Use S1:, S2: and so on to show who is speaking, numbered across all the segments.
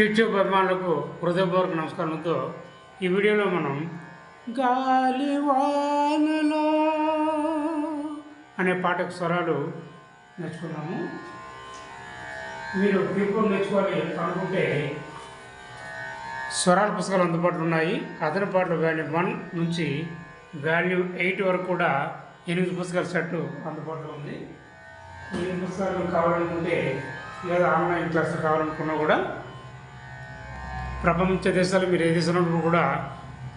S1: YouTube అభిమానులకు హృదయపూర్వక నమస్కారంతో ఈ వీడియోలో మనం గాలి వానలో అనే పాటకు స్వరాలు నేర్చుకున్నాము. మీరు కీబోర్డ్ నేర్చుకోవాలి అనుకుంటే స్వరాల పుస్తకాలు అందుబాటులో ఉన్నాయి. అతని పాటలు వాల్యూ వన్ నుంచి వాల్యూ ఎయిట్ వరకు కూడా ఎనిమిది పుస్తకాల సెట్ అందుబాటులో ఉంది. ఎనిమిది పుస్తకాలు కావాలనుకుంటే లేదా ఆన్లైన్ క్లాసులు కావాలనుకున్నా కూడా ప్రపంచ దేశాలు మీరు ఏ దేశంలో కూడా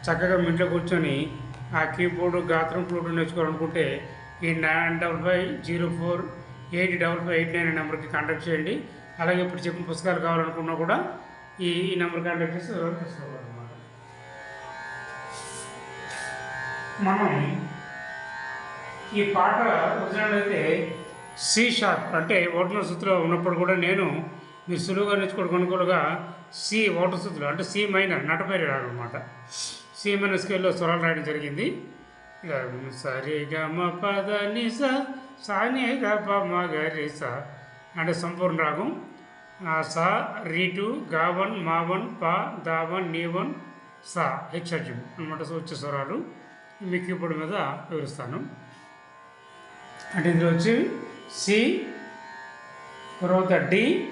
S1: చక్కగా మీ ఇంట్లో కూర్చొని ఆ కీబోర్డు గాత్రం ఫ్లూట్ నేర్చుకోవాలనుకుంటే ఈ nine double five zero four eight double five eight nine నెంబర్కి కాంటాక్ట్ చేయండి. అలాగే ఇప్పుడు చెప్పిన పుస్తకాలు కావాలనుకున్నా కూడా ఈ ఈ నెంబర్ కాంటాక్ట్ చేసి ఎవరు మనం ఈ పాట వచ్చినట్లయితే అయితే సి షార్ప్ అంటే ఓటల సూత్రం ఉన్నప్పుడు కూడా నేను మీరు సులువుగా నేర్చుకోవడం అనుకూలంగా సి ఓటర్ శృతిలో అంటే సి మైనర్ నటపైరి రాడు అనమాట సి మైనర్ స్కేల్లో స్వరాలు రాయడం జరిగింది. ఇక పద నిస స సానే గ స అంటే సంపూర్ణ రాగం. ఆ స రీటు గావన్ మావన్ ప దావన్ నీవన్ స హెచ్చర్జం అనమాట వచ్చే స్వరాలు. మీకు ఇప్పుడు మీద వివరిస్తాను. అంటే ఇందులో వచ్చి సి తర్వాత డి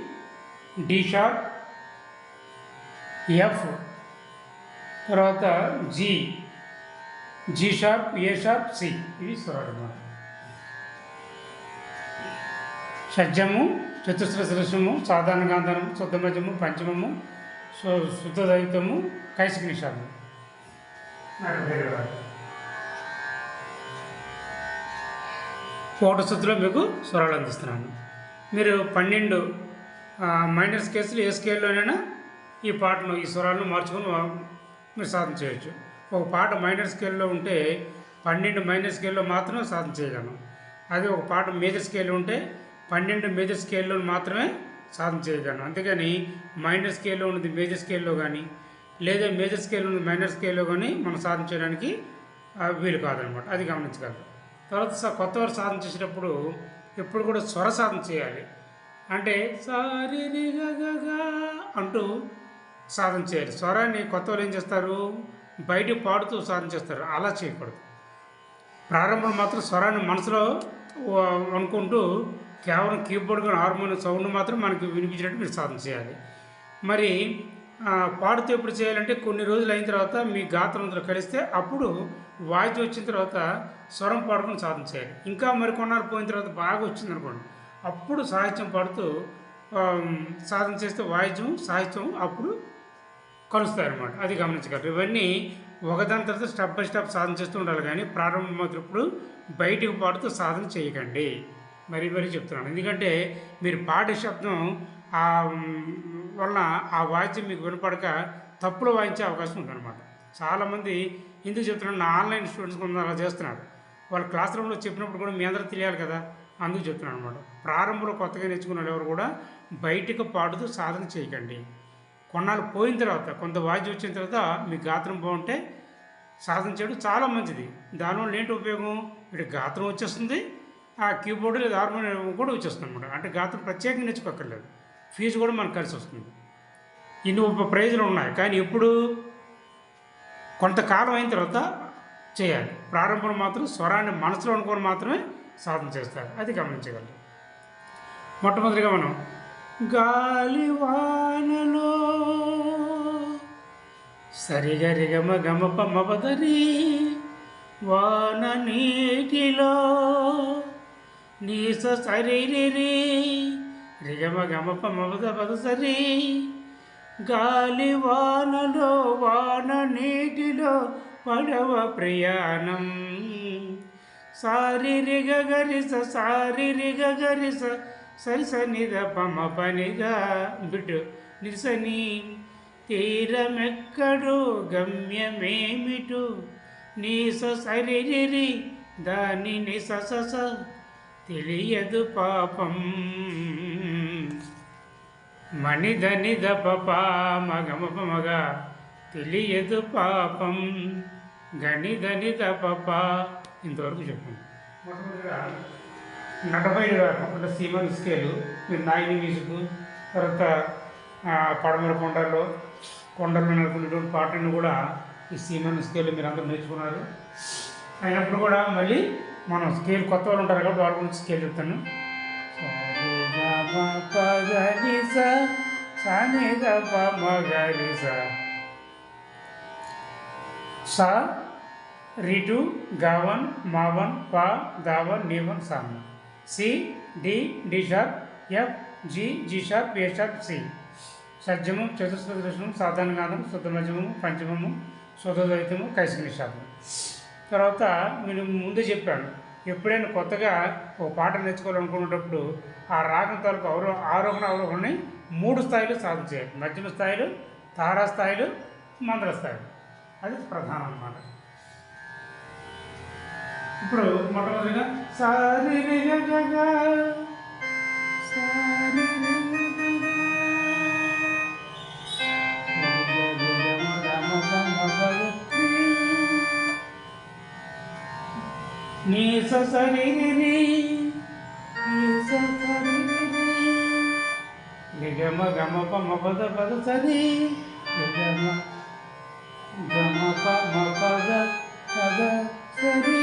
S1: డి షార్ప్ ఎఫ్ తర్వాత G G sharp A sharp C ఇవి స్వరాలు అన్నమాట షడ్జము చతుస్ర సదృశము సాధారణ గాంధనము శుద్ధమజము పంచమము శుద్ధదయుతము శుద్ధ దైతము కైసిక నిషాదము. నాకు ఫోటో మీకు స్వరాలు అందిస్తున్నాను. మీరు పన్నెండు ఆ, మైనర్ ఏ స్కేల్లోనైనా ఈ పాటను ఈ స్వరాలను మార్చుకొని మీరు సాధన చేయొచ్చు. ఒక పాట మైనర్ స్కేల్లో ఉంటే పన్నెండు మైనర్ స్కేల్లో మాత్రమే సాధన చేయగలం. అదే ఒక పాట మేజర్ స్కేల్లో ఉంటే పన్నెండు మేజర్ స్కేల్లో మాత్రమే సాధన చేయగలను అంతేగాని మైనర్ స్కేల్లో ఉన్నది మేజర్ స్కేల్లో కానీ లేదా మేజర్ స్కేల్ ఉన్నది మైనర్ స్కేల్లో కానీ మనం సాధన చేయడానికి వీలు కాదనమాట. అది గమనించగలరు. తర్వాత స- కొత్త వారు సాధన చేసేటప్పుడు ఎప్పుడు కూడా స్వర సాధన చేయాలి. అంటే సారి అంటూ సాధన చేయాలి. స్వరాన్ని కొత్త వాళ్ళు ఏం చేస్తారు? బయట పాడుతూ సాధన చేస్తారు. అలా చేయకూడదు. ప్రారంభంలో మాత్రం స్వరాన్ని మనసులో అనుకుంటూ కేవలం కీబోర్డ్ కానీ హార్మోనియం సౌండ్ మాత్రం మనకి వినిపించినట్టు మీరు సాధన చేయాలి. మరి పాడుతూ ఎప్పుడు చేయాలంటే కొన్ని రోజులు అయిన తర్వాత మీ గాత్రంతో కలిస్తే అప్పుడు వాయిద్యం వచ్చిన తర్వాత స్వరం పాడుకొని సాధన చేయాలి. ఇంకా మరి కొన్నాళ్ళు పోయిన తర్వాత బాగా వచ్చింది అనుకోండి. అప్పుడు సాహిత్యం పాడుతూ సాధన చేస్తే వాయిద్యం సాహిత్యం అప్పుడు కలుస్తాయి అది గమనించగలరు. ఇవన్నీ ఒకదాని తర్వాత స్టెప్ బై స్టెప్ సాధన చేస్తూ ఉండాలి కానీ ప్రారంభమవుతున్నప్పుడు బయటికి పాడుతూ సాధన చేయకండి. మరీ మరీ చెప్తున్నాను. ఎందుకంటే మీరు పాడే శబ్దం ఆ వలన ఆ వాయిద్యం మీకు వినపడక తప్పులు వాయించే అవకాశం ఉందన్నమాట. చాలామంది ఎందుకు చెప్తున్నాను నా ఆన్లైన్ స్టూడెంట్స్ కొంత అలా చేస్తున్నారు. వాళ్ళు క్లాస్ రూమ్లో చెప్పినప్పుడు కూడా మీ అందరూ తెలియాలి కదా? అందుకు చెప్తున్నాను అనమాట ప్రారంభంలో కొత్తగా నేర్చుకున్న వాళ్ళు ఎవరు కూడా బయటకు పాడుతూ సాధన చేయకండి. కొన్నాళ్ళు పోయిన తర్వాత కొంత వాయిద్యం వచ్చిన తర్వాత మీ గాత్రం బాగుంటే సాధన చేయడం చాలా మంచిది. దానివల్ల ఏంటి ఉపయోగం? ఇటు గాత్రం వచ్చేస్తుంది ఆ కీబోర్డు లేదా హార్మోనియం కూడా వచ్చేస్తుంది అనమాట అంటే గాత్రం ప్రత్యేకంగా నేర్చుకోక్కర్లేదు. ఫీజు కూడా మనకు కలిసి వస్తుంది. ఇన్ని ఉప ప్రయోజనాలు ఉన్నాయి. కానీ ఎప్పుడు? కొంతకాలం అయిన తర్వాత చేయాలి. ప్రారంభంలో మాత్రం స్వరాన్ని మనసులో అనుకొని మాత్రమే సాధన చేస్తారు. అది గమనించగలరు. మొట్టమొదటిగా మనం గాలివానలో వానలో గమ పమ్మ వాన నీటిలో నీస సరిరి రిగమ గమ పమ్మ పద సరి గాలి వాన నీటిలో పడవ ప్రయాణం. సారిరిగ గరిస సారిరిగ గరిస సరిస నిద పనిగా బిడ్డు నిరసని తీరమెక్కడో గమ్యమేమిటు? నీస సరిరి దానిని నిస సస తెలియదు పాపం. మణిధని దప మగమ మగ తెలియదు పాపం. గణిధని దప ఇంతవరకు చెప్పండి. మొట్టమొదటిగా నటభైరవ అంటే సీమన్ స్కేలు మీరు నాయని మ్యూజిక్ తర్వాత పడమర కొండల్లో కొండల మీద నడుకునేటువంటి పాటను కూడా ఈ సీమన్ స్కేల్ మీరు అందరూ నేర్చుకున్నారు. అయినప్పుడు కూడా మళ్ళీ మనం స్కేల్ కొత్త వాళ్ళు ఉంటారు కాబట్టి వాళ్ళ గురించి స్కేల్ చెప్తాను. సా రిటు గావన్ మావన్ పా దావన్ నీవన్ సామన్ C D D sharp F G G sharp A sharp C షడ్జము చతుస్పద దృష్టము సాధారణ శుద్ధ పంచమము శుద్ధద్వైతము కైసిక నిషాదం తర్వాత నేను ముందే చెప్పాను ఎప్పుడైనా కొత్తగా ఒక పాట నేర్చుకోవాలనుకునేటప్పుడు ఆ రాగం తాలూకు అవరో ఆరోహణ అవరోహణని మూడు స్థాయిలు సాధించాలి మధ్యమ స్థాయిలు తారా స్థాయిలు మందల స్థాయిలు. అది ప్రధానం అన్నమాట ఇప్పుడు మొట్టమొదటిగా సారి సరి.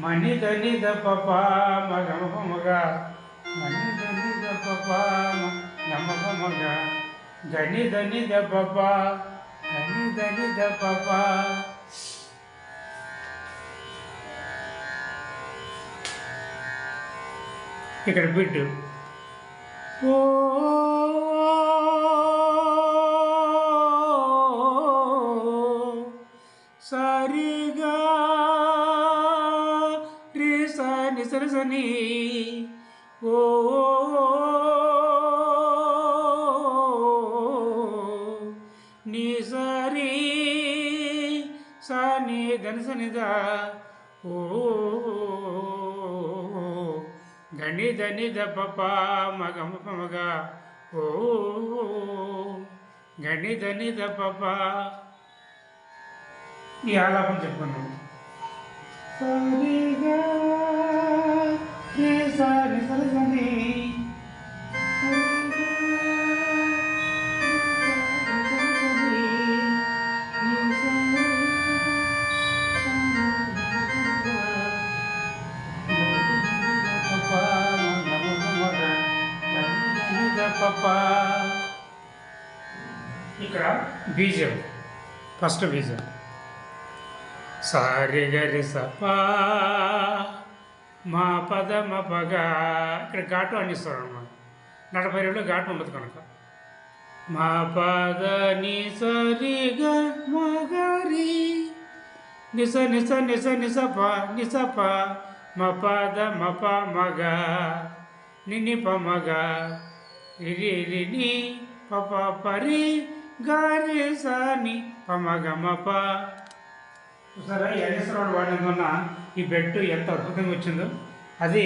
S1: మణిద నిద పమగమగ మణిద నిద పమగమగ గణిద నిద పప గణిద నిద పప ఇక్కడ బిడ్డు ఓ పప మగమ మగ. ఓ గణిత నిద పప ఈ ఆలాపం చెప్పుకున్నాం సరిగా సరి సరి ఇక్కడ బీజం ఫస్ట్ బీజం. సారి గరి సపా మా పద మా పగా. ఇక్కడ ఘాటు అందిస్తారు అనమాట రెండు ఘాటు ఉండదు కనుక. మా పద ని సరి గ మగరి. నిస నిస నిస నిస ప నిస ప మ పద మ ప మగ. నిని ప మగ. రి పప ని ప పరి గారి స ని ప మగ మ ప ఈ బెట్టు ఎంత అద్భుతంగా వచ్చిందో. అది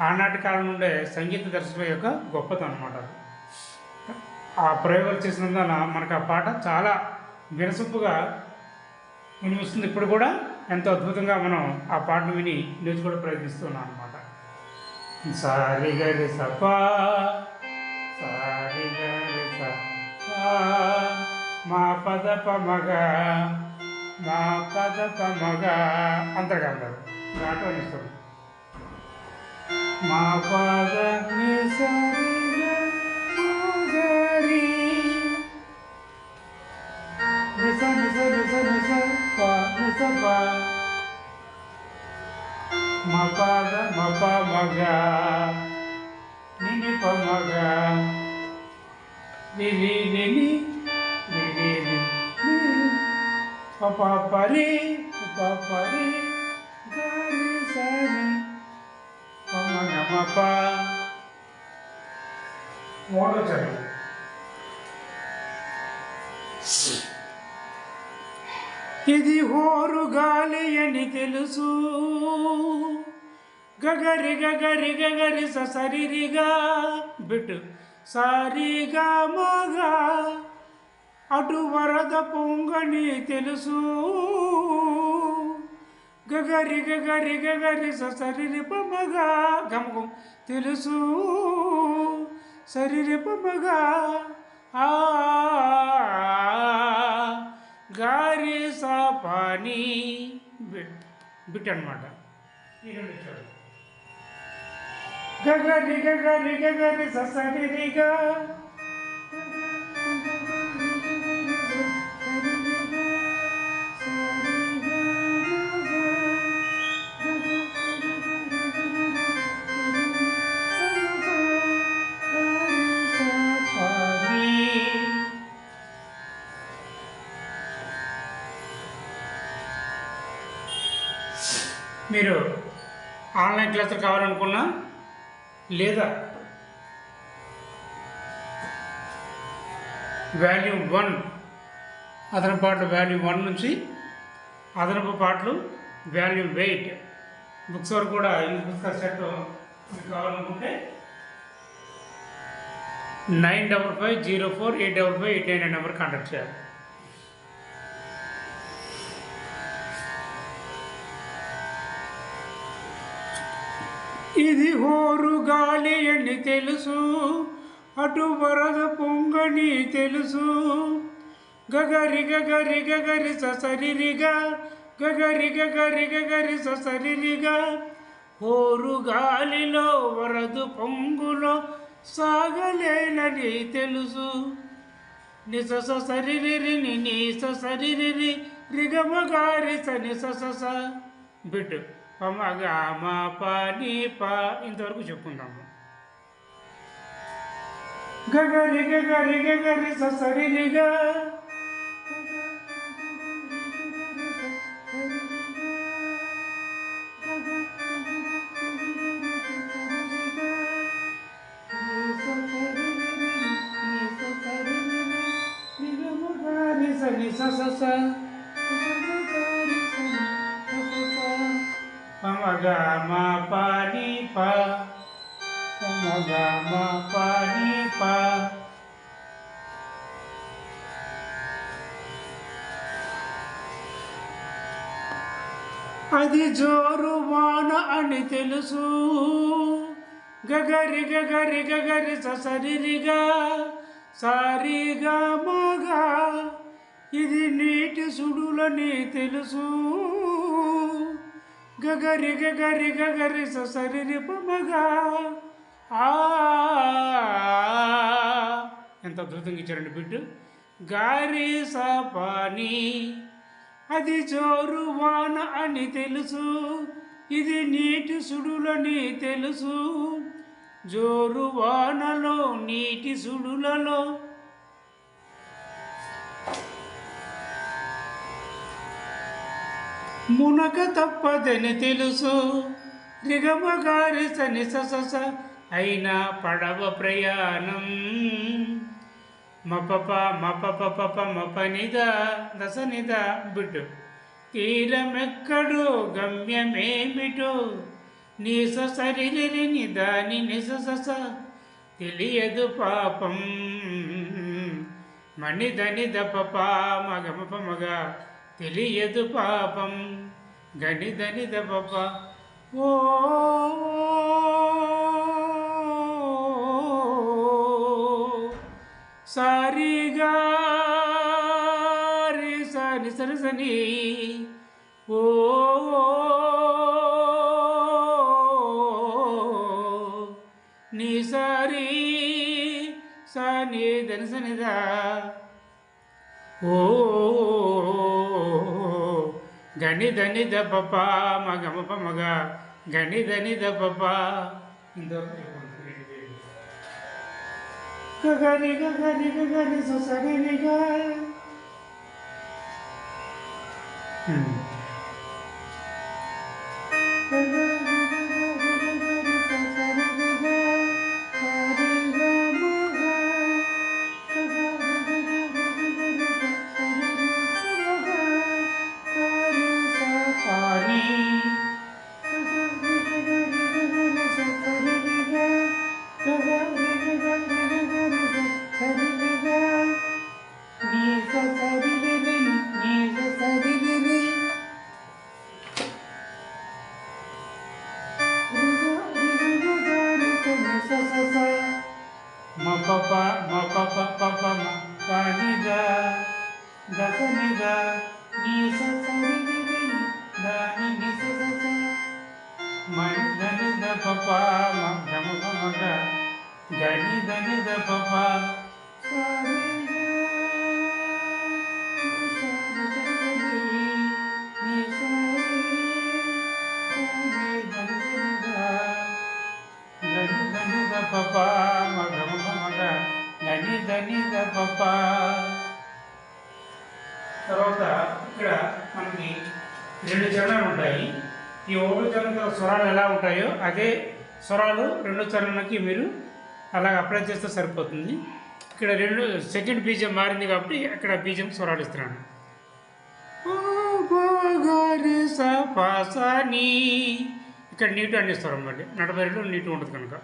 S1: ఆనాటి కాలం నుండే సంగీత దర్శకుల యొక్క గొప్పతనం అనమాట ఆ ప్రయోగాలు చేసినందున మనకు ఆ పాట చాలా వినసొప్పుగా వినిపిస్తుంది. ఇప్పుడు కూడా ఎంతో అద్భుతంగా మనం ఆ పాటను విని నేర్చుకోవడం ప్రయత్నిస్తున్నాం అనమాట సారి గరి సపా సారి మా పద పమగ మా పద పమగ అంతర్గంధం దాంట్లో ఇస్తాం మా పద సరి ఇది హోరు గాలి అని తెలుసు గగరి గగరి గగరి సరిరిగా బిట్టు సారిగా మగా అటు వరద పొంగని తెలుసు గగరి గగరి గగరి సరిరి పమగా గమకం తెలుసు సరిరి పమగా ఆ గారి సా పాని బిట్ బిట్ అనమాట ఈ రెండు ఇచ్చాడు గగరి గగరి గగరి సరిరిగా మీరు లేదా వాల్యూమ్ వన్ అదనపు పాటలు వాల్యూమ్ వన్ నుంచి అదనపు పాటలు వాల్యూమ్ వెయిట్ బుక్స్ వరకు కూడా ఈ పుస్తకాల సెట్ మీకు కావాలనుకుంటే nine double five zero four eight double five eight nine number contact చేయాలి. ఇది హోరు గాలి అని తెలుసు. అటు వరద పొంగని తెలుసు. గగరి గగరి గగరి సరిరిగా గగరి గగరి గగరి సరిరిగా హోరు గాలిలో వరదు పొంగులో సాగలేనని తెలుసు. నిస సరిరిని నీస సరిరిరి రిగమగారి స సస. బిడ్డు పమగ మా ప నీ ప ఇంతవరకు చెప్పుకుందాము గగరి గగరి గగరి సరిరిగా పమగ మా పాని ప ప అది జోరు వాన అని తెలుసు. గగరి గగరి గగరి సరిరిగా సారీగా మగా. ఇది నీటి సుడులని తెలుసు. గగరి గగరి గగరి సరిరి పమగా ఆ. ఎంత అద్భుతంగా ఇచ్చారండి బిడ్డు. గారి సపాని అది జోరు వాన అని తెలుసు ఇది నీటి సుడులని తెలుసు. జోరు వానలో నీటి సుడులలో మునక తప్పదని తెలుసు. రిగమగారి సని సస అయినా పడవ ప్రయాణం. మపప మపప పప మపనిద దశనిద బిటు తీరమెక్కడో గమ్యమేమిటో నీస సరిరి నిదాని నిస తెలియదు పాపం. మణిధనిద పప మగ మప మగ తెలియదు పాపం. గణిదని దప ఓ సారిగా సని సరి సని. ఓ నీ సారి సని దని సనిదా. ఓ గణి దని ద పప మగ మప మగ గణి దని ద పప ఇంతవరకు గగరి గగరి గగరి సరిగా ధని ద తర్వాత ఇక్కడ మనకి రెండు చరణాలు ఉంటాయి. ఈ ఒకటి చరణంతో స్వరాలు ఎలా ఉంటాయో అదే స్వరాలు రెండు చరణాలకి మీరు అలా అప్లై చేస్తే సరిపోతుంది. ఇక్కడ రెండు సెకండ్ బీజం మారింది కాబట్టి అక్కడ బీజం స్వరాలు ఇస్తున్నాను. ఇక్కడ నీటు అన్ని స్వరం మళ్ళీ రెండు నీటు ఉంటుంది కనుక.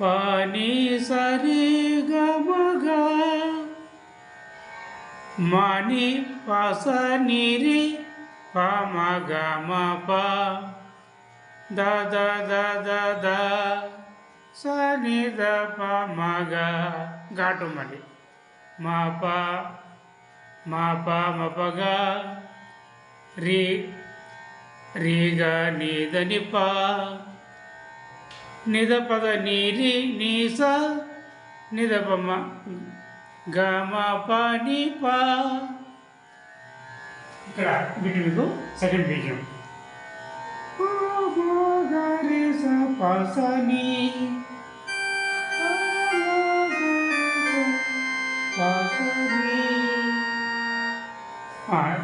S1: పాని సరి గమగా మాని పాస పమగమ ప మ గ ద సని ద పమగ. ఘాటు మళ్ళీ. మా ప మా ప మ రి రి నిదని పా. నిద పద నీరి నీ స నిద ప. మ ఇక్కడ వీటి మీకు సెకండ్ బీజం. పాసని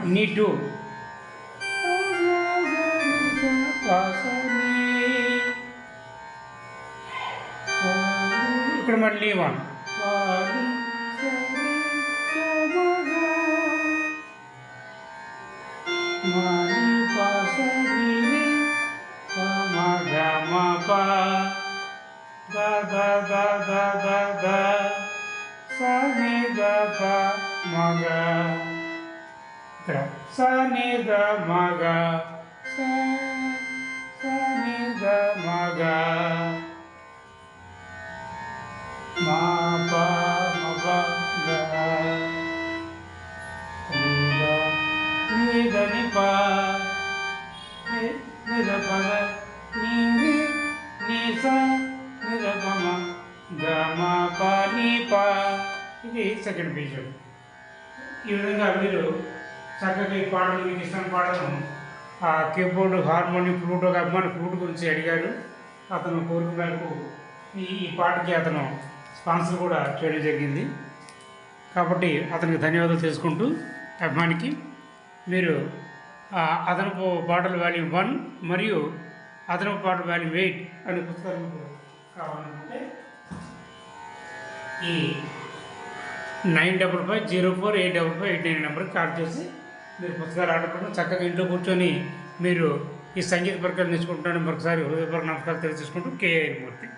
S1: నీ టూ. ఇక్కడ మళ్ళీ వన్ మాని పాస గిరి పమ గమ ప ద ద ద ద ద ద స ని ద ప మ గ ఇక్కడ స ని ద మ మ ప గ ని ప ఇది సెకండ్ బీజం ఈ విధంగా మీరు చక్కగా ఈ పాటలు మీకు ఇష్టం పాటను ఆ కీబోర్డ్ హార్మోనియం ఫ్లూట్ ఒక అభిమాని ఫ్లూట్ గురించి అడిగారు అతను కోరిక మేరకు ఈ పాటకి అతను స్పాన్సర్ కూడా చేయడం జరిగింది. కాబట్టి అతనికి ధన్యవాదాలు తెలుసుకుంటూ అభిమానికి మీరు అదనపు బాటల్ వాల్యూమ్ వన్ మరియు అదనపు బాటల్ వాల్యూమ్ ఎయిట్ అనే పుస్తకాలు కావాలంటే కావాలనుకుంటే ఈ nine double five zero four eight double five eight nine నెంబర్కి కాల్ చేసి మీరు పుస్తకాలు ఆర్డర్ పెట్టడం. చక్కగా ఇంట్లో కూర్చొని మీరు ఈ సంగీత పరికరం నేర్చుకుంటున్నాను మరొకసారి హృదయపూర్వక నమస్కారం తెలియజేసుకుంటూ కేఐ మూర్తి.